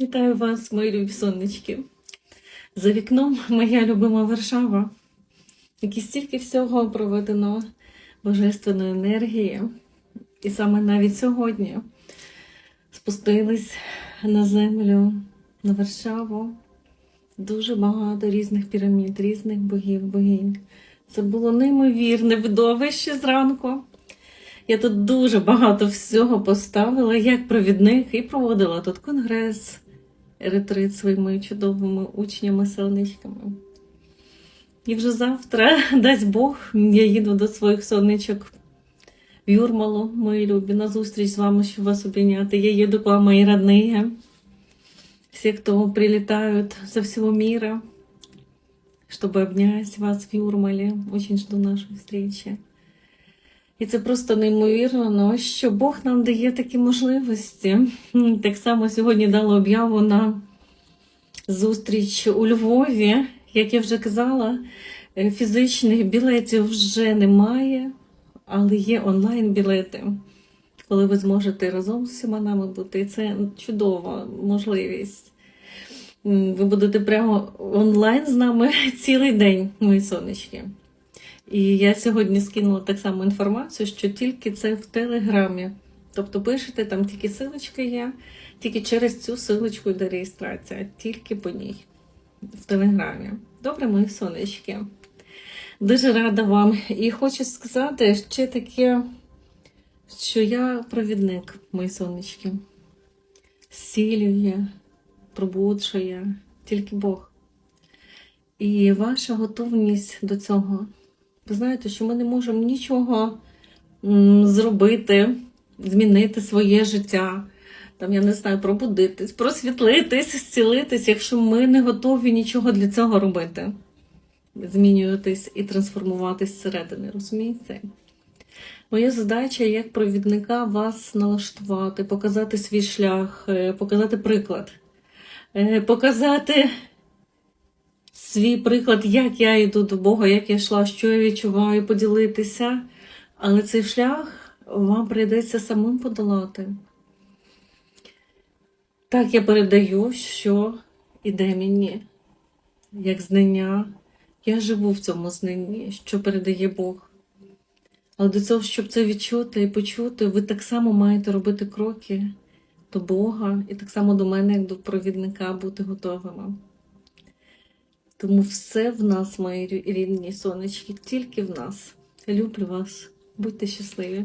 Вітаю вас, мої любі сонечки. За вікном моя любима Варшава, які стільки всього проведено божественної енергії. І саме навіть сьогодні спустились на землю, на Варшаву. Дуже багато різних пірамід, різних богів, богинь. Це було неймовірне видовище зранку. Я тут дуже багато всього поставила як провідник і проводила тут конгрес, ретрит своїми чудовими учнями сонечками. І вже завтра, дасть Бог, я їду до своїх сонечок в Юрмалу, мої любі, на зустріч з вами, щоб вас обійняти. Я їду к вам, мої родные, все, кто прилетают со всего мира, чтобы обнять вас в Юрмале. Очень жду нашей встречи. І це просто неймовірно, ну, що Бог нам дає такі можливості. Так само сьогодні дала об'яву на зустріч у Львові. Як я вже казала, е, фізичних білетів вже немає, але є онлайн-білети, коли ви зможете разом з всіма нами бути. І це чудова можливість. Ви будете прямо онлайн з нами цілий день, мої сонечки. І я сьогодні скинула так само інформацію, що тільки це в Телеграмі. Тобто пишете, там тільки силочка є, тільки через цю силочку йде реєстрація, тільки по ній в Телеграмі. Добре, мої сонечки. Дуже рада вам. І хочу сказати ще таке, що я провідник, мої сонечки. Зцілює, пробуджує тільки Бог. І ваша готовність до цього. Ви знаєте, що ми не можемо нічого зробити, змінити своє життя, там, я не знаю, пробудитись, просвітлитись, зцілитись, якщо ми не готові нічого для цього робити. Змінюватись і трансформуватись зсередини, розумієте? Моя задача як провідника вас налаштувати, показати свій шлях, е, показати приклад, е, показати свій приклад, як я йду до Бога, як я йшла, що я відчуваю, поділитися. Але цей шлях вам прийдеться самим подолати. Так я передаю, що іде мені, як знання. Я живу в цьому знанні, що передає Бог. Але до цього, щоб це відчути і почути, ви так само маєте робити кроки до Бога і так само до мене, як до провідника, бути готовими. Тому все в нас, мої рідні сонечки, тільки в нас. Люблю вас. Будьте щасливі.